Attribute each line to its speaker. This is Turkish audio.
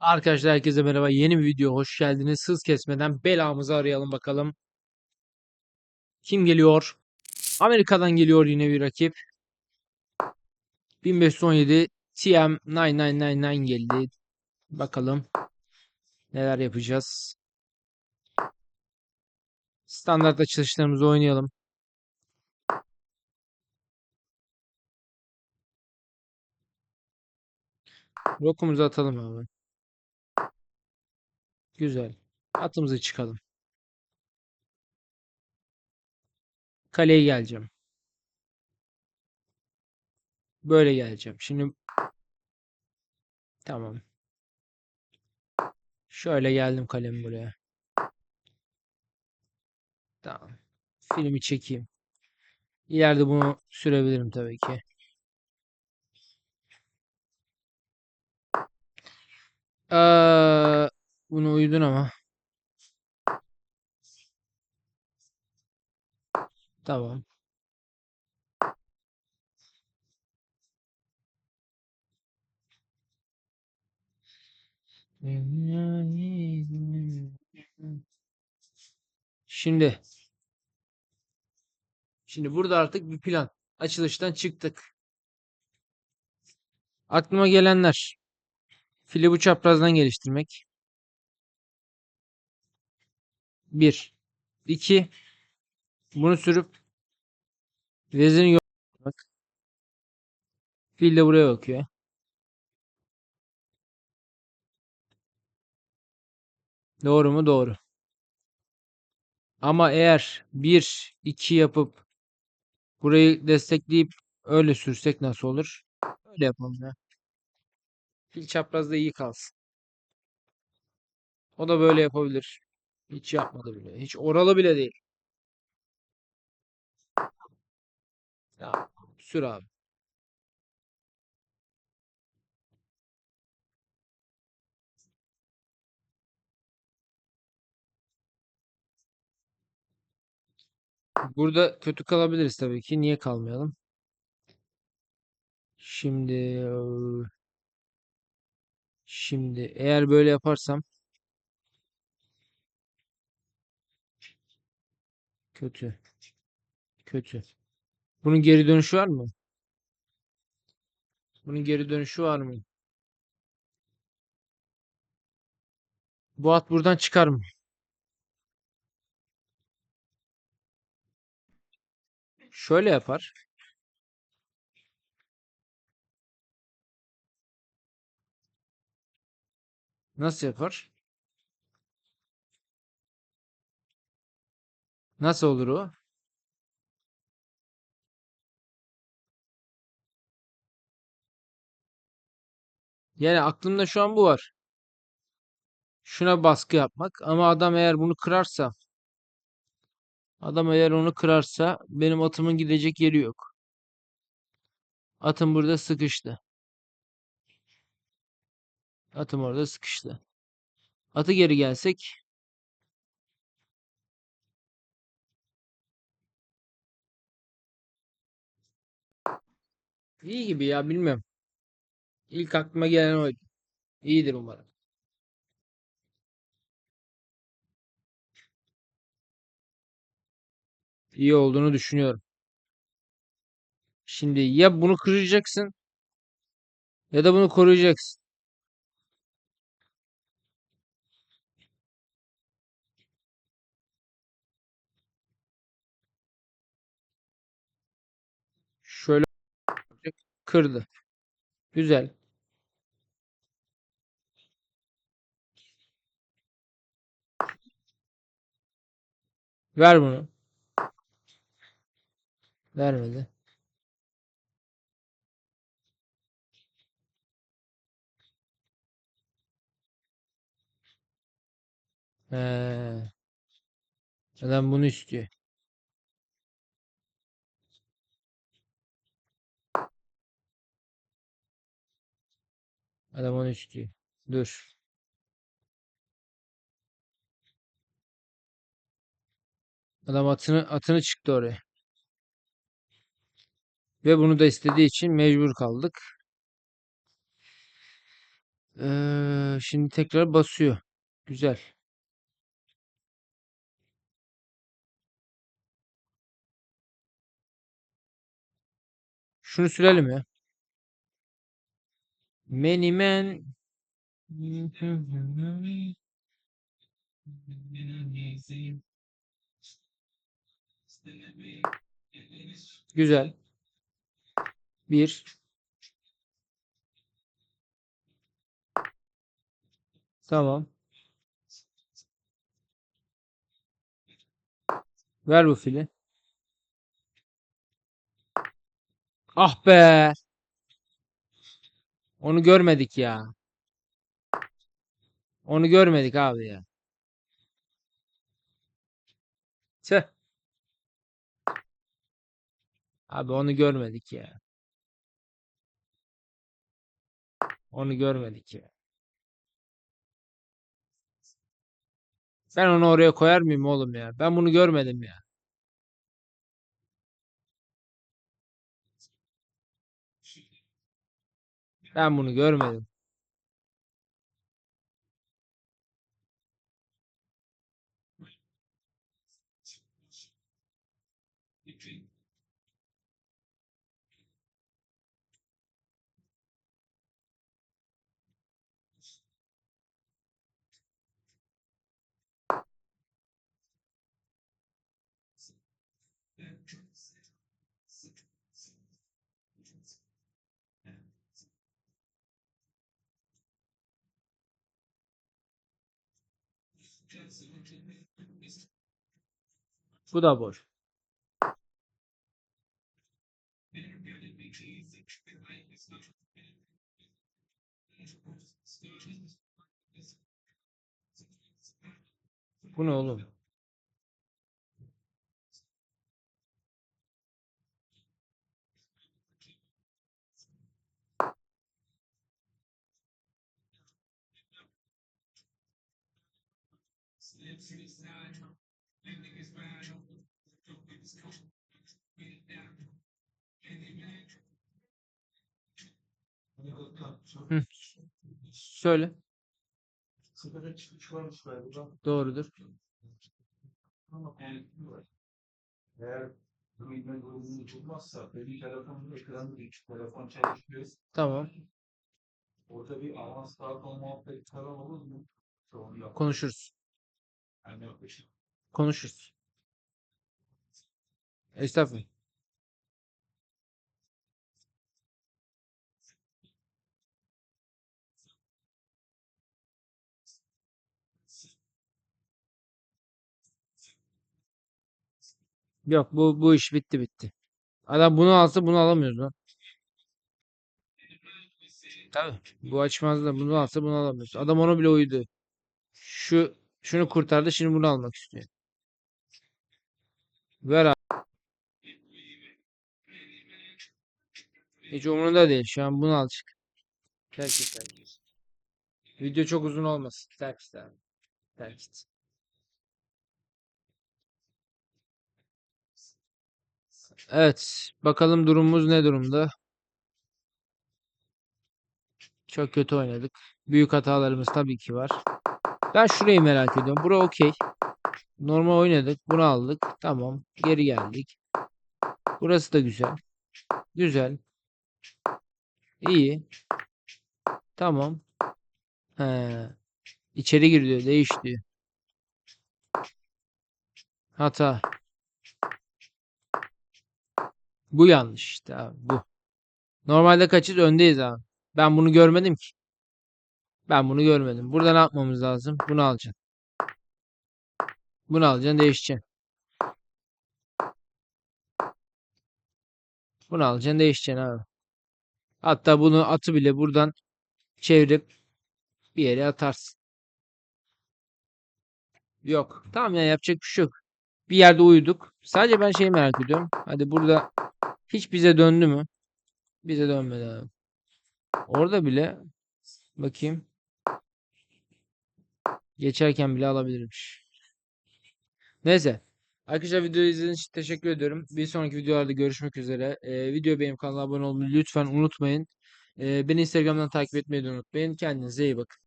Speaker 1: Arkadaşlar herkese merhaba. Yeni bir video hoş geldiniz. Hız kesmeden belamızı arayalım bakalım. Kim geliyor? Amerika'dan geliyor yine bir rakip. 1517 TM9999 geldi. Bakalım neler yapacağız. Standart açılışlarımızı oynayalım. Rokumuzu atalım abi. Güzel. Atımızı çıkalım. Kaleye geleceğim. Böyle geleceğim. Şimdi tamam. Şöyle geldim kalemi buraya. Tamam. Filmi çekeyim. İleride bunu sürebilirim tabii ki. Eee, bunu uyudun ama. Tamam. Şimdi şimdi burada artık bir plan. Açılıştan çıktık. Aklıma gelenler. Fili bu çaprazdan geliştirmek. Bir. İki. Bunu sürüp vezini yok. Fil de buraya bakıyor. Doğru mu? Doğru. Ama eğer 1 2 yapıp burayı destekleyip öyle sürsek nasıl olur? Öyle yapalım ya. Fil çaprazda iyi kalsın. O da böyle yapabilir. Hiç yapmadı bile. Hiç oralı bile değil. Ya, sür abi. Burada kötü kalabiliriz tabii ki. Niye kalmayalım? Şimdi şimdi eğer böyle yaparsam kötü. Kötü. Bunun geri dönüşü var mı? Bunun geri dönüşü var mı? Bu at buradan çıkar mı? Şöyle yapar. Nasıl yapar? Nasıl olur o? Yani aklımda şu an bu var. Şuna baskı yapmak. Ama adam eğer bunu kırarsa adam eğer onu kırarsa benim atımın gidecek yeri yok. Atım burada sıkıştı. Atım orada sıkıştı. Atı geri gelsek iyi gibi ya bilmiyorum. İlk aklıma gelen oydu. İyidir umarım. İyi olduğunu düşünüyorum. Şimdi ya bunu kıracaksın ya da bunu koruyacaksın. Şöyle kırdı. Güzel. Ver bunu. Vermedi. Ee, adam bunu istiyor. Adam onu istiyor. Dur. Adam atını atını çıktı oraya. Ve bunu da istediği için mecbur kaldık. Ee, şimdi tekrar basıyor. Güzel. Şunu sürelim ya. Many men Güzel. Bir. Tamam. Ver bu fili. Ah be. Onu görmedik ya. Onu görmedik abi ya. Tüh. Abi onu görmedik ya. Onu görmedik ya. Ben onu oraya koyar mıyım oğlum ya? Ben bunu görmedim ya. Ben bunu görmedim. Bu da boş. Bu ne oğlum? Hı. Söyle.
Speaker 2: Sigara çıkış varmış galiba.
Speaker 1: Doğrudur.
Speaker 2: Eğer duyma durumunu bulmazsa benim telefonum ekranı bir telefon çalışmıyor.
Speaker 1: Tamam.
Speaker 2: Orada bir avans dağıtma muhabbet falan olur mu?
Speaker 1: Konuşuruz.
Speaker 2: Yani yok bir şey.
Speaker 1: Konuşuruz. Estağfurullah. Yok bu bu iş bitti bitti. Adam bunu alsa bunu alamıyoruz lan. Tabii. Bu açmaz da bunu alsa bunu alamıyoruz. Adam ona bile uydu. Şu şunu kurtardı şimdi bunu almak istiyor. Ver abi. Hiç umurunda değil. Şu an bunu al çık. Terk et abi. Video çok uzun olmasın. Terk et abi. Terk et. Evet. Bakalım durumumuz ne durumda? Çok kötü oynadık. Büyük hatalarımız tabii ki var. Ben şurayı merak ediyorum. Bura okey. Normal oynadık. Bunu aldık. Tamam. Geri geldik. Burası da güzel. Güzel. İyi. Tamam. He. İçeri gir diyor. Değiş diyor. Hata. Bu yanlış işte abi. Bu. Normalde kaçız? Öndeyiz abi. Ben bunu görmedim ki. Ben bunu görmedim. Burada ne yapmamız lazım? Bunu alacaksın. Bunu alacaksın. Değişeceksin. Bunu alacaksın. Değişeceksin abi. Hatta bunu atı bile buradan çevirip bir yere atarsın. Yok. Tamam ya yapacak bir şey yok. Bir yerde uyuduk. Sadece ben şeyi merak ediyorum. Hadi burada hiç bize döndü mü? Bize dönmedi abi. Orada bile bakayım. Geçerken bile alabilirmiş. Neyse. Arkadaşlar videoyu izlediğiniz için teşekkür ediyorum. Bir sonraki videolarda görüşmek üzere. Ee, video beğenip kanala abone olmayı lütfen unutmayın. Ee, beni Instagram'dan takip etmeyi de unutmayın. Kendinize iyi bakın.